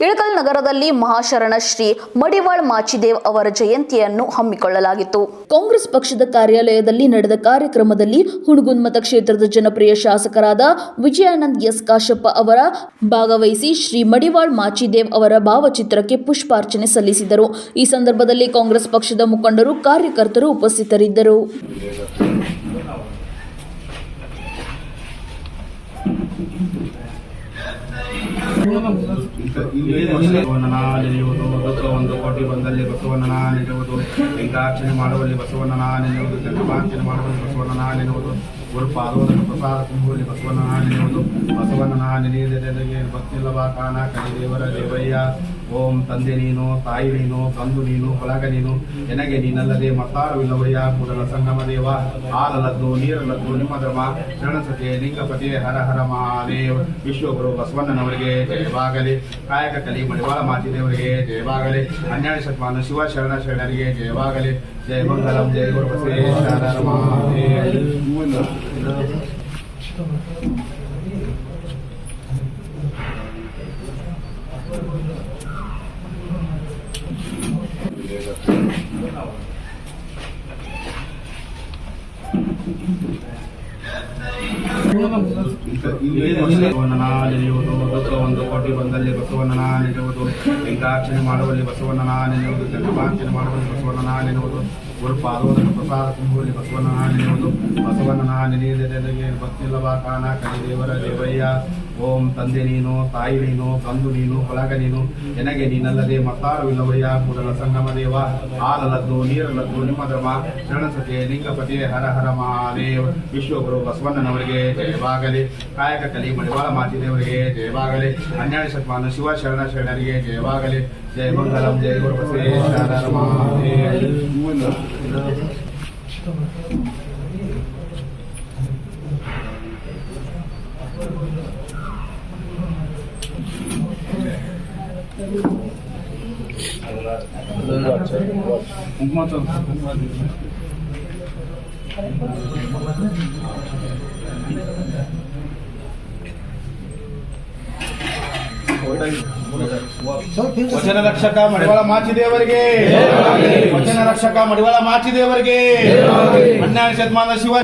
ಇಳಕಲ್ ನಗರದಲ್ಲಿ ಮಹಾಶರಣ ಶ್ರೀ ಮಡಿವಾಳ್ ಮಾಚಿದೇವ್ ಅವರ ಜಯಂತಿಯನ್ನು ಹಮ್ಮಿಕೊಳ್ಳಲಾಗಿತ್ತು. ಕಾಂಗ್ರೆಸ್ ಪಕ್ಷದ ಕಾರ್ಯಾಲಯದಲ್ಲಿ ನಡೆದ ಕಾರ್ಯಕ್ರಮದಲ್ಲಿ ಹುಣಗುನ್ಮತ ಕ್ಷೇತ್ರದ ಜನಪ್ರಿಯ ಶಾಸಕರಾದ ವಿಜಯಾನಂದ್ ಎಸ್ ಕಾಶಪ್ಪ ಅವರ ಭಾಗವಹಿಸಿ ಶ್ರೀ ಮಡಿವಾಳ್ ಮಾಚಿದೇವ್ ಅವರ ಭಾವಚಿತ್ರಕ್ಕೆ ಪುಷ್ಪಾರ್ಚನೆ ಸಲ್ಲಿಸಿದರು. ಈ ಸಂದರ್ಭದಲ್ಲಿ ಕಾಂಗ್ರೆಸ್ ಪಕ್ಷದ ಮುಖಂಡರು, ಕಾರ್ಯಕರ್ತರು ಉಪಸ್ಥಿತರಿದ್ದರು. ನೆನೆಯುವುದು ಒಂದು ಕೋಟಿ ಬಂದಲ್ಲಿ ಬಸವಣ್ಣನ ನೆನೆಯುವುದು ಲಿಂಗಾರ್ಚನೆ ಮಾಡುವಲ್ಲಿ ಬಸವಣ್ಣನ ನೆನೆಯುವುದು ಜನ್ಮಾರ್ಚನೆ ಮಾಡುವಲ್ಲಿ ಬಸವಣ್ಣನ ನೆನೆಯುವುದು ಗುರು ಪಾದೋದರ ಪ್ರಸಾದ ತುಂಬುವಲ್ಲಿ ಬಸವಣ್ಣನ ನೆನೆಯುವುದು ಬಸವಣ್ಣನ ನೆನೆಯದೆಡೆಗೆ ಭಕ್ತಿಲ್ಲವ ಕಾಣ ಕಲಿದೇವರ ದೇವಯ್ಯ. ಓಂ ತಂದೆ ನೀನು, ತಾಯಿ ನೀನು ಕಂದು ನೀನು, ಹೊಲಗ ನೀನು ನಿನಗೆ ನೀನಲ್ಲದೆ ಮತ್ತಾರವಿಲ್ಲವಯ್ಯ, ಕೂಡಲ ಸಂಗಮ ದೇವ, ಹಾಲಲದ್ದು, ನೀರಲದ್ದು ನಿಮ್ಮ ಧರ್ಮ ಶರಣಸತೆ ಲಿಂಗಪತಿ ಹರ ಹರ ಮಹಾದೇವ್, ವಿಶ್ವಗುರು ಬಸವಣ್ಣನವರಿಗೆ ಜಯವಾಗಲಿ, ಕಾಯಕ ಕಲಿ ಮಡಿವಾಳ ಮಾತಿದೇವರಿಗೆ ಜಯವಾಗಲಿ ಹನ್ನೆರಡು ಶತಮಾನ ಶಿವ ಶರಣ ಶರಣರಿಗೆ ಜಯವಾಗಲಿ, ಜಯ ಮಂಗಲಂ, ಜಯ ಗುರು ಬಸವೇಶ್ವರ ಬಸವಣ್ಣನ ನೆನೆಯುವುದು ಒಂದು ಕೋಟಿ ಬಂದಲ್ಲಿ ಬಸವಣ್ಣನ ನೆನೆಯುವುದು ಲಿಂಗಾರ್ಚನೆ ಮಾಡುವಲ್ಲಿ ಬಸವಣ್ಣನ ನೆನೆಯುವುದು ಜನ್ಮಾರ್ಚನೆ ಮಾಡುವಲ್ಲಿ ಬಸವಣ್ಣನ ನೆನೆಯುವುದು ಗುರು ಪಾದೋದರ ಪ್ರಸಾದ ತುಂಬುವಲ್ಲಿ ಬಸವಣ್ಣನ ನೆನೆಯುವುದು ಬಸವಣ್ಣನ ನೆನೆಯದೆಡೆಗೆ ಭಕ್ತಿಲ್ಲವ ಕಾಣ ಕಲಿದೇವರ ದೇವಯ್ಯ ಓಂ ತಂದೆ ನೀನು, ತಾಯಿ ನೀನು, ಬಂಧು ನೀನು ಬಳಗ ನೀನು ನಿನಗೆ ನೀನಲ್ಲದೆ ಮತ್ತಾರವಿಲ್ಲವಯ್ಯ ಕೂಡಲ ಸಂಗಮ ದೇವ, ಹಾಲಲದ್ದು ನೀರಲದ್ದು ನಿಮ್ಮ ಧರ್ಮ ಶರಣಸತೆ ಲಿಂಗಪತಿ ಹರ ಹರ ಮಹಾದೇವ್, ವಿಶ್ವಗುರು ಬಸವಣ್ಣನವರಿಗೆ ಜಯವಾಗಲಿ. ಕಾಯಕ ಕಲಿ ಮಡಿವಾಳ ಮಾತಿದೇವರಿಗೆ ಜಯವಾಗಲಿ. ಹನ್ನೆರಡು ಶತಮಾನ ಶಿವ ಶರಣ ಶರಣರಿಗೆ ಜಯವಾಗಲಿ. ಜಯ ಮಂಗಲಂ ಜಯ ಗುರು ಬಸವೇಶ್ವರ ಮಹಾದೇವ್ ವಚನ ರಕ್ಷಕ ಮಡಿವಾಳ ಮಾಚಿದೇವರಿಗೆ ವಚನ ರಕ್ಷಕ ಮಡಿವಾಳ ಮಾಚಿದೇವರಿಗೆ ಹನ್ನೆರಡು ಶತಮಾನ ಶಿವ